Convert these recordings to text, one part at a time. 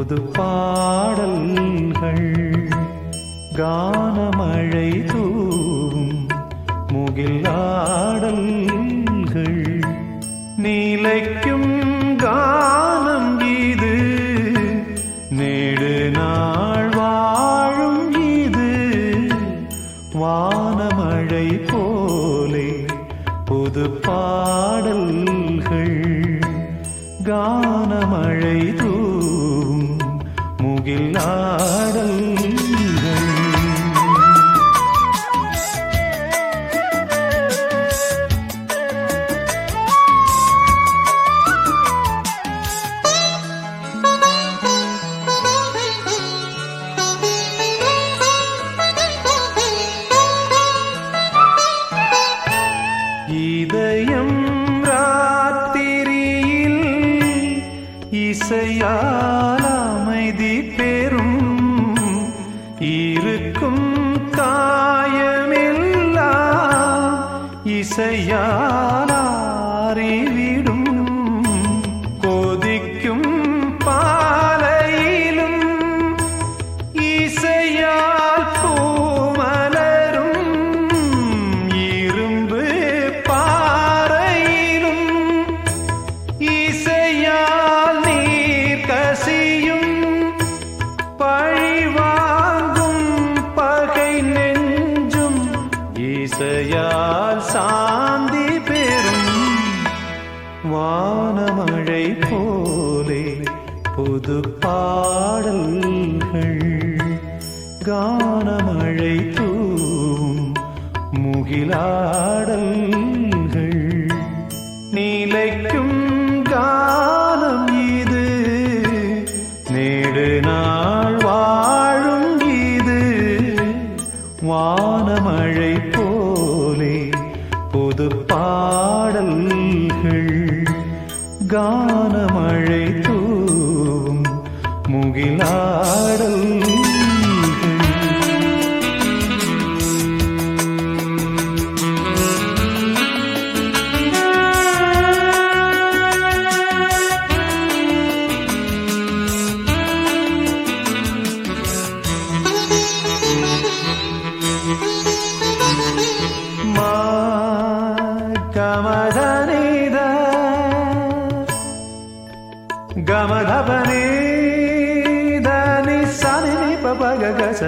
புது பாடல்கள். கானமழை தூவும் முகில் ஆடல்கள். நீலைக்கும் கானம் இது நேடு நாள் வாழும் இது. வானமழை போலே புது பாடல்கள். கானமழை தூ இசையால் அமைதி பெறும். இருக்கும் காயமில்லா. இசையா இசையால் சாந்தி பெறும் வானமழை போலே புது பாடல்கள். கானமழை தூவும் முகிலாடல்கள். நீலைக்கும் காலம் இது நேடு நாள் வாழும் இது. வானமழை போ கானமழை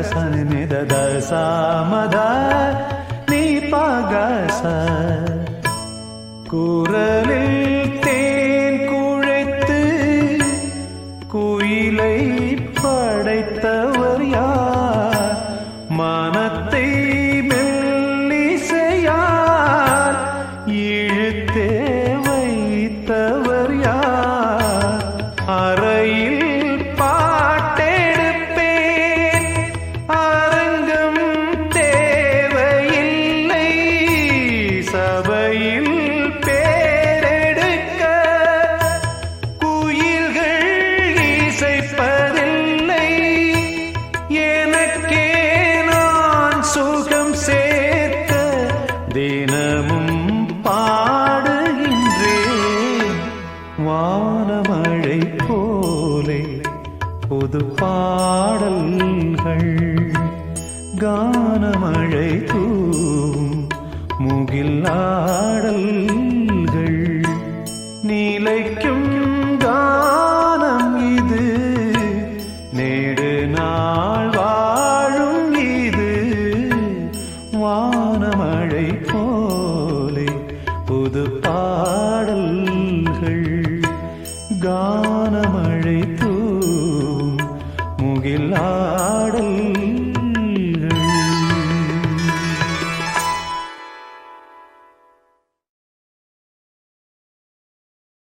గస నిద దస మద నీ పగస కూరలే வானமழை போலே புது பாடல்கள் கானமழை தூவும் முகில் ஆடல்கள். நீலைக்கும் கானம் இது நேடு நாள் வாழும் இது வானமழை போலே புது கானமழை